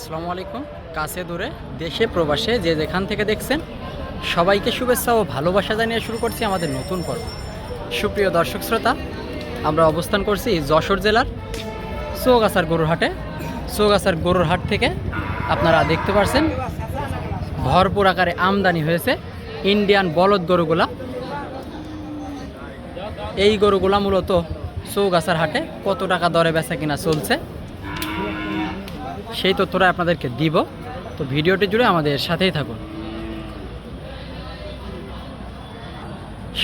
আসসালামু আলাইকুম। কাছে দূরে, দেশে, প্রবাসে, যে যেখান থেকে দেখছেন, সবাইকে শুভেচ্ছা ও ভালোবাসা জানিয়ে শুরু করছি আমাদের নতুন পর্ব। সুপ্রিয় দর্শক শ্রোতা, আমরা অবস্থান করছি যশোর জেলার চৌগাছার গরুরহাটে চৌগাছার গরুর হাট থেকে আপনারা দেখতে পাচ্ছেন ভরপুর আকারে আমদানি হয়েছে ইন্ডিয়ান বলদ গরুগুলা। এই গরুগুলা মূলত চৌগাছার হাটে কত টাকা দরে বেচা কিনা চলছে? সেই তথ্যটা আপনাদেরকে দিব। তো ভিডিওটি জুড়ে আমাদের সাথেই থাকুন।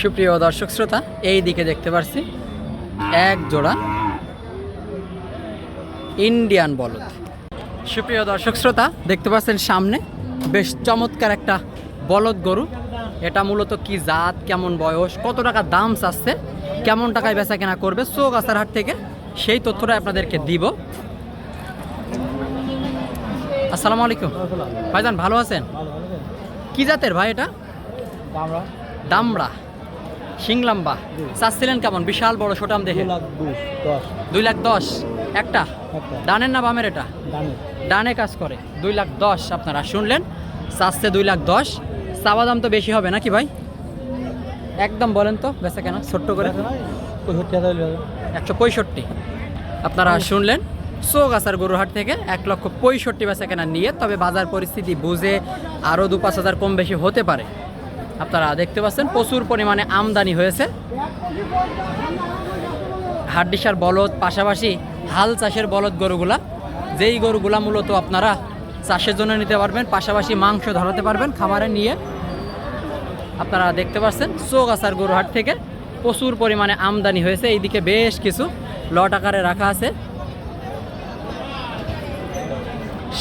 সুপ্রিয় দর্শক শ্রোতা, এই দিকে দেখতে পাচ্ছি এক জোড়া ইন্ডিয়ান বলদ। সুপ্রিয় দর্শক শ্রোতা, দেখতে পাচ্ছেন সামনে বেশ চমৎকার একটা বলদ গরু। এটা মূলত কি জাত, কেমন বয়স, কত টাকা দাম চাচ্ছে, কেমন টাকায় বেচা কেনা করবে চৌগাছার হাট থেকে সেই তথ্যটা আপনাদেরকে দিব। আসসালামু আলাইকুম। ভাইজান ভালো আছেন? কি জাতের ভাই এটা? দামড়া শিংলাম্বা। চাচ্ছিলেন কেমন? বিশাল বড় সোটাম দেখে। দুই লাখ দশ। একটা? ডানের না বামের এটা? ডানে। কাজ করে। দুই লাখ দশ আপনারা শুনলেন। চাচ্ছে দুই লাখ দশ। চাওয়া দাম তো বেশি হবে নাকি ভাই? একদম বলেন তো বেচা কেন ছোট্ট করে। একশো পঁয়ষট্টি। আপনারা শুনলেন। চৌগাছার গরুহাট থেকে এক লক্ষ পঁয়ষট্টি বেচা কেনা নিয়ে, তবে বাজার পরিস্থিতি বুঝে আরও দু পাঁচ হাজার কম বেশি হতে পারে। আপনারা দেখতে পাচ্ছেন, প্রচুর পরিমাণে আমদানি হয়েছে। হাড্ডিসার বলদ, পাশাপাশি হাল চাষের বলদ গরুগুলা, যেই গরুগুলা মূলত আপনারা চাষের জন্য নিতে পারবেন, পাশাপাশি মাংস ধরাতে পারবেন, খামারে নিয়ে। আপনারা দেখতে পাচ্ছেন চৌগাছার গরুহাট থেকে প্রচুর পরিমাণে আমদানি হয়েছে। এইদিকে বেশ কিছু লট আকারে রাখা আছে।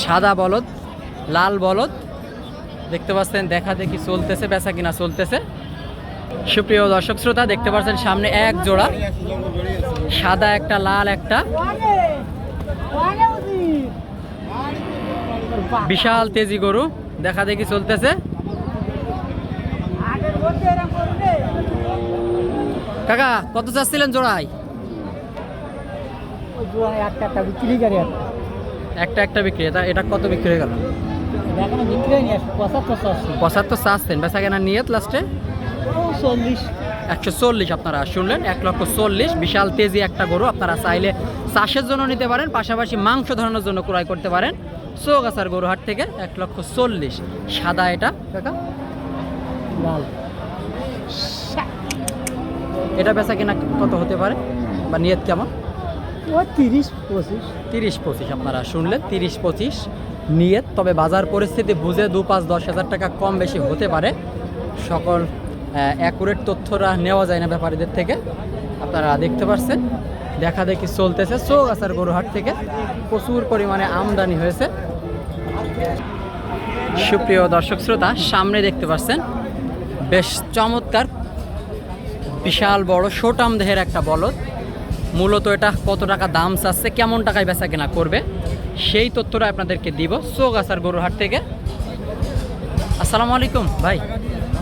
সাদা বলদ, লাল বলদ। দেখতে পাচ্ছেন, দেখা দেখি চলতেছে, বেচা কিনা চলতেছে। সুপ্রিয় দর্শক শ্রোতা, দেখতে পাচ্ছেন সামনে এক জোড়া। সাদা একটা, লাল একটা। বিশাল তেজি গরু, দেখা দেখি চলতেছে। কাকা, কত চাচ্ছিলেন জোড়ায়? একটা একটা বিক্রি এটা এটা কত বিক্রি হয়ে গেল? পঁচাত্তর চাচ্ছেন বেচা কেনা নিয়ে লাস্টে? চল্লিশ। একশো চল্লিশ আপনারা শুনলেন এক লক্ষ চল্লিশ বিশাল তেজি একটা গরু আপনারা চাইলে চাষের জন্য নিতে পারেন পাশাপাশি মাংস ধরানোর জন্য ক্রয় করতে পারেন। চৌগাছার গরু হাট থেকে এক লক্ষ চল্লিশ। সাদা এটা কাকা? এটা বেচা কিনা কত হতে পারে? বা নিয়ত কেমন? তিরিশ পঁচিশ। তিরিশ পঁচিশ আপনারা শুনলেন, তিরিশ পঁচিশ নিয়ত, তবে বাজার পরিস্থিতি বুঝে দু পাঁচ দশ হাজার টাকা কম বেশি হতে পারে। সকল অ্যাকুরেট তথ্যরা নেওয়া যায় না ব্যাপারীদের থেকে। আপনারা দেখতে পাচ্ছেন দেখা দেখি চলতেছে। চৌগাছার গরুহাট থেকে প্রচুর পরিমাণে আমদানি হয়েছে। সুপ্রিয় দর্শক শ্রোতা, সামনে দেখতে পাচ্ছেন বেশ চমৎকার, বিশাল বড় সোটাম দেহের একটা বলদ। মূলত এটা কত টাকা দাম চাচ্ছে কেমন টাকায় বেচা কেনা করবে সেই তথ্যটা আপনাদেরকে দিব চৌগাছার গরুহাট থেকে। আসসালামু আলাইকুম ভাই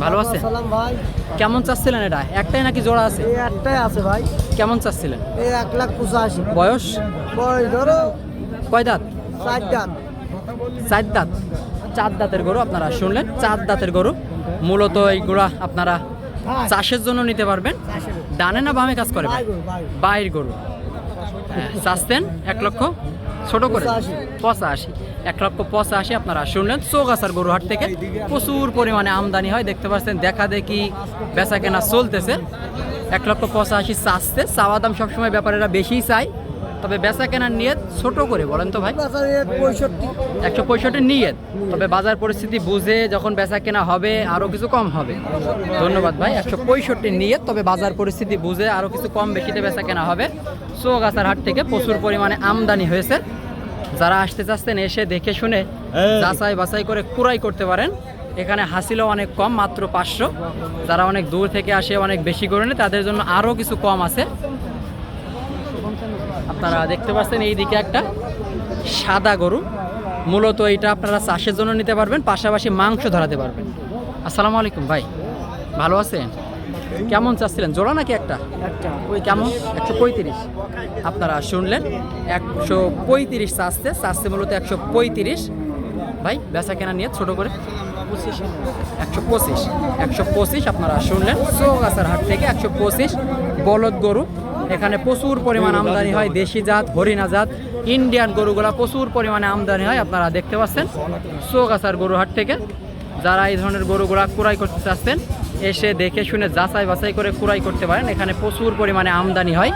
ভালো আছে ভাই। কেমন চাচ্ছিলেন এটা? একটাই নাকি জোড়া আছে? একটাই আছে ভাই। কেমন চাচ্ছিলেন? এই এক লাখ পঁচাশি। বয়স? ধরো কয় দাঁত? ষাট দাম চার দাঁত। চার দাঁতের গরু আপনারা শুনলেন চার দাঁতের গরু। মূলত এই এইগুলা আপনারা চাষের জন্য নিতে পারবেন। ডানে না বামে কাজ করে বাইর গরু হ্যাঁ, চাচ্ছেন এক লক্ষ ছোট করে। পঁচাশি। এক লক্ষ পঁচাশি আপনারা শুনলেন চৌগাছার গরুহাট থেকে। প্রচুর পরিমাণে আমদানি হয় দেখতে পাচ্ছেন দেখা দেখি বেচা কেনা চলতেছে। এক লক্ষ পঁচাশি চাচ্ছে চাওয়া দাম সবসময় ব্যাপারেরা বেশিই চাই তবে বেচা কেনার নিয়ে ছোট করে বলেন তো ভাই। পঁয়ষট্টি। একশো পঁয়ষট্টি নিয়ে তবে বাজার পরিস্থিতি বুঝে যখন বেচা কেনা হবে আরও কিছু কম হবে। ধন্যবাদ ভাই একশো পঁয়ষট্টি নিয়ে তবে বাজার পরিস্থিতি বুঝে আরও কিছু কম বেশিতে বেচা কেনা হবে। চৌগাছার হাট থেকে প্রচুর পরিমাণে আমদানি হয়েছে। যারা আসতে চাচ্ছেন এসে দেখে শুনে যাচাই বাছাই করে কুড়াই করতে পারেন। এখানে হাসিলও অনেক কম মাত্র পাঁচশো। যারা অনেক দূর থেকে আসে অনেক বেশি করে নেয় তাদের জন্য আরও কিছু কম আছে। আপনারা দেখতে পাচ্ছেন এই দিকে একটা সাদা গরু। মূলত এটা আপনারা চাষের জন্য নিতে পারবেন পাশাপাশি মাংস ধরাতে পারবেন। আসসালামু আলাইকুম ভাই ভালো আছেন? কেমন চাচ্ছিলেন? জোড়া নাকি একটা? একটা। ওই কেমন? একশো পঁয়ত্রিশ। আপনারা শুনলেন একশো পঁয়ত্রিশ চাচ্ছে চাচ্ছে মূলত একশো পঁয়ত্রিশ। ভাই বেচা কেনা নিয়ে ছোট করে। একশো পঁচিশ। একশো পঁচিশ আপনারা শুনলেন চৌগাছার হাট থেকে একশো পঁচিশ বলদ গরু। এখানে প্রচুর পরিমাণ আমদানি হয়, দেশি জাত, হরিণা জাত ইন্ডিয়ান গরুগুলা প্রচুর পরিমাণে আমদানি হয়, আপনারা দেখতে পাচ্ছেন। চৌগাছার গরু হাট থেকে যারা এই ধরনের গরুগুলা ক্রয় করতে চাচ্ছেন, এসে দেখে শুনে যাচাই বাছাই করে ক্রয় করতে পারেন। এখানে প্রচুর পরিমাণে আমদানি হয়।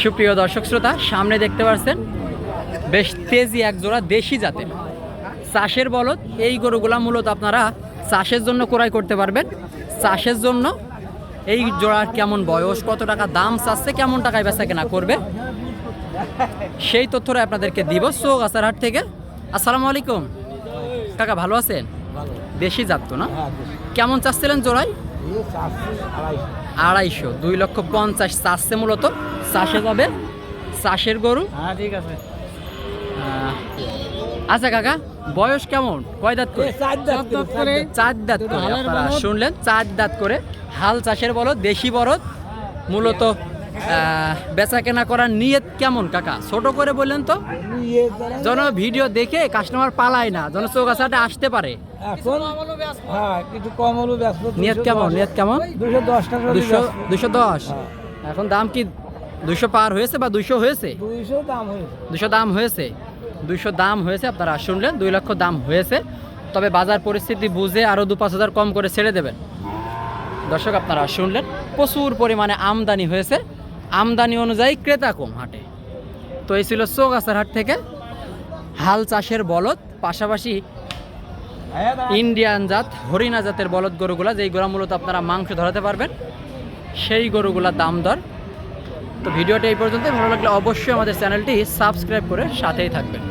সুপ্রিয় দর্শক শ্রোতা, সামনে দেখতে পাচ্ছেন, বেশ তেজি এক জোড়া দেশি জাতের। চাষের বলদ, এই গরুগুলা মূলত আপনারা চাষের জন্য ক্রয় করতে পারবেন। চাষের জন্য এই জোড়ার কেমন বয়স? কত টাকা দাম চাচ্ছে? কেমন টাকায় বেচা কেনা করবে? সেই তথ্যটা আপনাদেরকে দিব চৌগাছার হাট থেকে। আসসালামু আলাইকুম। কাকা ভালো আছেন? দেশি জাত তো না? কেমন চাচ্ছিলেন জোড়াই আড়াইশো। দুই লক্ষ পঞ্চাশ চাষছে মূলত। চাষে যাবে? চাষের গরু? হ্যাঁ ঠিক আছে। আচ্ছা কাকা বয়স কেমন? কয় দাঁত করে? চার দাঁত করে। শুনলেন চার দাঁত করে। হাল চাষের বলদ দেশি বলদ মূলত বেচা কেনা করার নিয়ত কেমন কাকা? ছোট করে বললেন তো? যেন ভিডিও দেখে কাস্টমার পালায় না যেন চৌগাছাটা আসতে পারে। এখন হ্যাঁ কিছু কম হলো নিয়ত কেমন নিয়ত কেমন? দুশো দশ টাকা দুশো দুশো দশ? হ্যাঁ। এখন দাম কি দুশো পার হয়েছে বা দুশো হয়েছে? দুইশো দাম হয়েছে। দুশো দাম হয়েছে। দুশো দাম হয়েছে আপনারা শুনলেন দুই লক্ষ দাম হয়েছে। তবে বাজার পরিস্থিতি বুঝে আরও দু পাঁচ হাজার কম করে ছেড়ে দেবেন। দর্শক, আপনারা শুনলেন, প্রচুর পরিমাণে আমদানি হয়েছে। আমদানি অনুযায়ী ক্রেতা কম হাটে। তো এই ছিল চৌগাছার হাট থেকে হাল চাষের বলদ, পাশাপাশি ইন্ডিয়ান জাত, হরিণা জাতের বলদ গরুগুলা, যেই গরু মূলত আপনারা মাংস ধরাতে পারবেন, সেই গরুগুলার দাম দর। তো ভিডিওটা এই পর্যন্ত ভালো লাগলে অবশ্যই আমাদের চ্যানেলটি সাবস্ক্রাইব করে সাথেই থাকবেন।